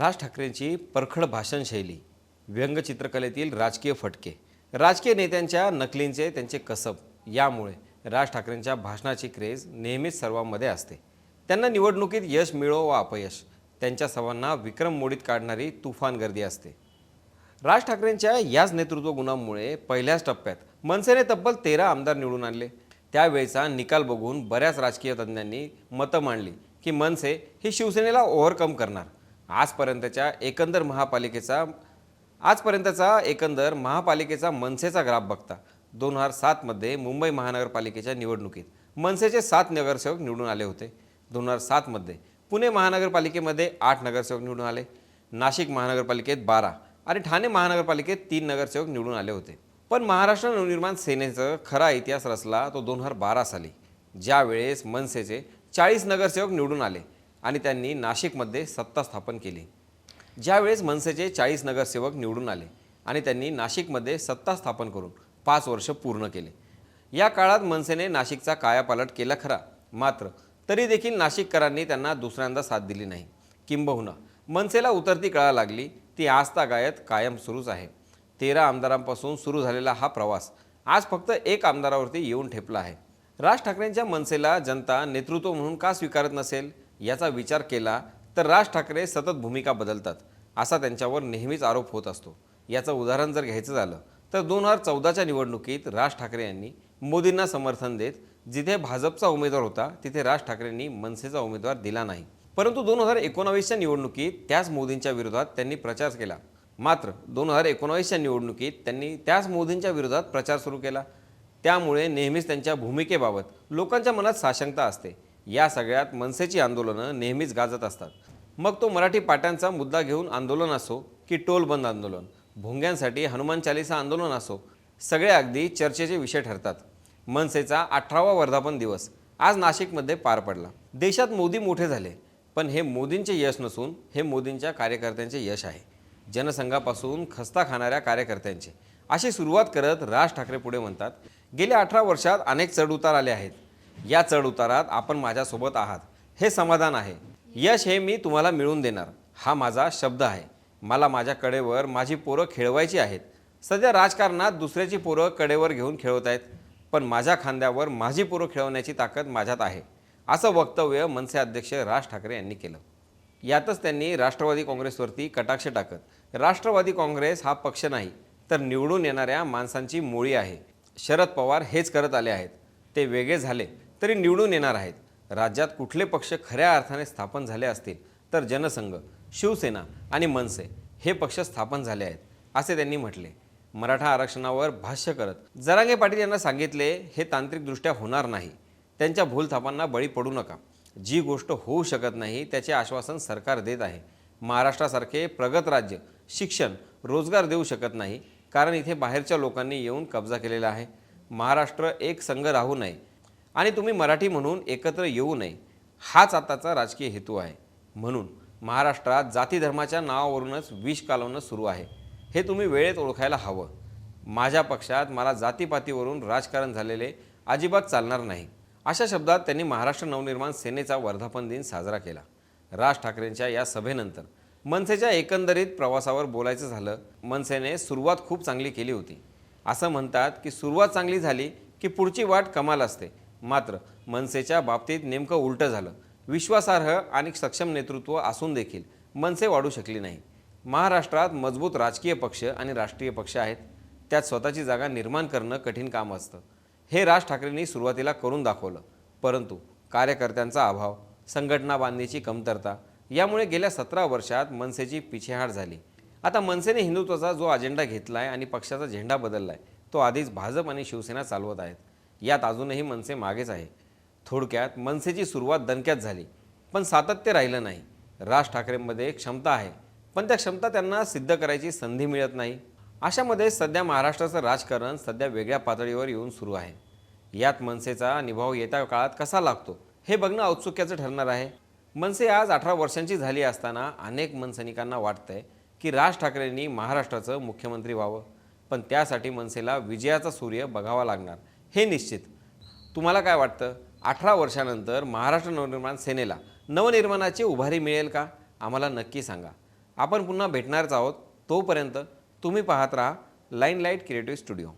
राज ठाकरेंची परखड भाषणशैली व्यंगचित्रकलेतील राजकीय फटके राजकीय नेत्यांच्या नकलींचे त्यांचे कसब यामुळे राज ठाकरेंच्या भाषणाची क्रेज नेहमीच सर्वांमध्ये असते. त्यांना निवडणुकीत यश मिळो वा अपयश त्यांच्या सभांना विक्रम मोडीत काढणारी तुफान गर्दी असते. राज ठाकरेंच्या याच नेतृत्व गुणांमुळे पहिल्याच टप्प्यात मनसेने तब्बल तेरा आमदार निवडून आणले. त्यावेळचा निकाल बघून बऱ्याच राजकीय तज्ज्ञांनी मतं मांडली की मनसे ही शिवसेनेला ओव्हरकम करणार. आजपर्यंतच्या एकंदर महापालिकेचा आजपर्यंतचा एकंदर महापालिकेचा मनसेचा ग्राफ बघता दोन हजार सातमध्ये मुंबई महानगरपालिकेच्या निवडणुकीत मनसेचे सात नगरसेवक निवडून आले होते. दोन हजार सातमध्ये पुणे महानगरपालिकेमध्ये आठ नगरसेवक निवडून आले नाशिक महानगरपालिकेत बारा आणि ठाणे महानगरपालिकेत तीन नगरसेवक निवडून आले होते. पण महाराष्ट्र नवनिर्माण सेनेचं खरा इतिहास रचला तो दोन हजार बारा साली. ज्यावेळेस मनसेचे चाळीस नगरसेवक निवडून आले. आणि त्यांनी नाशिकमध्ये सत्ता स्थापन केली. ज्यावेळेस मनसेचे चाळीस नगरसेवक निवडून आले आणि त्यांनी नाशिकमध्ये सत्ता स्थापन करून पाच वर्ष पूर्ण केले. या काळात मनसेने नाशिकचा कायापालट केला खरा. मात्र तरी देखील नाशिककरांनी त्यांना दुसऱ्यांदा साथ दिली नाही. किंबहुना मनसेला उतरती कळा लागली ती आस्था गायत कायम सुरूच आहे. तेरा आमदारांपासून सुरू झालेला हा प्रवास आज फक्त एक आमदारावरती येऊन ठेपला आहे. राज ठाकरेंच्या मनसेला जनता नेतृत्व म्हणून का स्वीकारत नसेल? याचा विचार केला तर राज ठाकरे सतत भूमिका बदलतात असा त्यांच्यावर नेहमीच आरोप होत असतो. याचं उदाहरण जर घ्यायचं झालं तर दोन हजार चौदाच्या निवडणुकीत राज ठाकरे यांनी मोदींना समर्थन देत जिथे भाजपचा उमेदवार होता तिथे राज ठाकरेंनी मनसेचा उमेदवार दिला नाही. परंतु दोन हजार एकोणावीसच्या निवडणुकीत त्याच मोदींच्या विरोधात त्यांनी प्रचार केला. मात्र दोन हजार एकोणावीसच्या निवडणुकीत त्यांनी त्याच मोदींच्या विरोधात प्रचार सुरू केला. त्यामुळे नेहमीच त्यांच्या भूमिकेबाबत लोकांच्या मनात साशंकता असते. या सगळ्यात मनसेची आंदोलनं नेहमीच गाजत असतात. मग तो मराठी पाट्यांचा मुद्दा घेऊन आंदोलन असो की टोल बंद आंदोलन भोंग्यांसाठी हनुमान चालिसा आंदोलन असो सगळे अगदी चर्चेचे विषय ठरतात. मनसेचा अठरावा वर्धापन दिवस आज नाशिकमध्ये पार पडला. देशात मोदी मोठे झाले पण हे मोदींचे यश नसून हे मोदींच्या कार्यकर्त्यांचे यश आहे. जनसंघापासून खस्ता खाणाऱ्या कार्यकर्त्यांचे. अशी सुरुवात करत राज ठाकरे पुढे म्हणतात गेल्या अठरा वर्षात अनेक चढउतार आले आहेत. या चढउतारात आपण माझ्यासोबत आहात. हे समाधान आहे. यश हे मी तुम्हाला मिळवून देणार. हा माझा शब्द आहे. मला माझ्या कडेवर माझी पोरं खेळवायची आहेत. सध्या राजकारणात दुसऱ्याची पोरं कडेवर घेऊन खेळवत आहेत. पण माझ्या खांद्यावर माझी पोरं खेळवण्याची ताकद माझ्यात आहे. असं वक्तव्य मनसे अध्यक्ष राज ठाकरे यांनी केलं. यातच त्यांनी राष्ट्रवादी काँग्रेसवरती कटाक्ष टाकत राष्ट्रवादी काँग्रेस हा पक्ष नाही तर निवडून येणाऱ्या माणसांची मोळी आहे. शरद पवार हेच करत आले आहेत. ते वेगळे झाले. तरी निवडून येणार आहेत. राज्यात कुठले पक्ष खऱ्या अर्थाने स्थापन झाले असतील तर जनसंघ शिवसेना आणि मनसे हे पक्ष स्थापन झाले आहेत असे त्यांनी म्हटले. मराठा आरक्षणावर भाष्य करत जरांगे पाटील यांना सांगितले हे तांत्रिकदृष्ट्या होणार नाही. त्यांच्या भूलथापांना बळी पडू नका. जी गोष्ट होऊ शकत नाही त्याचे आश्वासन सरकार देत आहे. महाराष्ट्रासारखे प्रगत राज्य शिक्षण रोजगार देऊ शकत नाही कारण इथे बाहेरच्या लोकांनी येऊन कब्जा केलेला आहे. महाराष्ट्र एक संघ राहू नये. आणि तुम्ही मराठी म्हणून एकत्र येऊ नये. हाच आताचा राजकीय हेतू आहे. म्हणून महाराष्ट्रात जाती धर्माच्या नावावरूनच विष कालवणं सुरू आहे. हे तुम्ही वेळेत ओळखायला हवं. माझ्या पक्षात मला जातीपातीवरून राजकारण झालेले अजिबात चालणार नाही. अशा शब्दात त्यांनी महाराष्ट्र नवनिर्माण सेनेचा वर्धापन दिन साजरा केला. राज ठाकरेंच्या या सभेनंतर मनसेच्या एकंदरीत प्रवासावर बोलायचं झालं मनसेने सुरुवात खूप चांगली केली होती. असं म्हणतात की सुरुवात चांगली झाली की पुढची वाट कमाल असते. मात्र मनसेच्या बाबतीत नेमकं उलटं झालं. विश्वासार्ह आणि सक्षम नेतृत्व असून देखील मनसे वाढू शकली नाही. महाराष्ट्रात मजबूत राजकीय पक्ष आणि राष्ट्रीय पक्ष आहेत. त्यात स्वतःची जागा निर्माण करणं कठीण काम असतं. हे राज ठाकरेंनी सुरुवातीला करून दाखवलं. परंतु कार्यकर्त्यांचा अभाव संघटना बांधणीची कमतरता यामुळे गेल्या सतरा वर्षात मनसेची पिछेहाट झाली. आता मनसेने हिंदुत्वाचा जो अजेंडा घेतला आहे आणि पक्षाचा झेंडा बदलला आहे तो आधीच भाजप आणि शिवसेना चालवत आहेत. यात अजूनही मनसे मागेच आहे. थोडक्यात मनसेची सुरुवात दणक्यात झाली पण सातत्य राहिलं नाही. राज ठाकरेंमध्ये क्षमता आहे पण त्या क्षमता त्यांना सिद्ध करायची संधी मिळत नाही. अशामध्ये सध्या महाराष्ट्राचं राजकारण सध्या वेगळ्या पातळीवर येऊन सुरू आहे. यात मनसेचा निभाव येत्या काळात कसा लागतो हे बघणं औत्सुक्याचं ठरणार आहे. मनसे आज अठरा वर्षांची झाली असताना अनेक मनसैनिकांना वाटतंय की राज ठाकरेंनी महाराष्ट्राचं मुख्यमंत्री व्हावं पण त्यासाठी मनसेला विजयाचा सूर्य बघावा लागणार. हे निश्चित. तुम्हाला काय वाटतं? अठरा वर्षानंतर महाराष्ट्र नवनिर्माण सेनेला नवनिर्माणाची उभारी मिळेल का? आम्हाला नक्की सांगा. आपण पुन्हा भेटणारच आहोत. तोपर्यंत तुम्ही पाहत राहा लाईन लाइट क्रिएटिव्ह स्टुडिओ.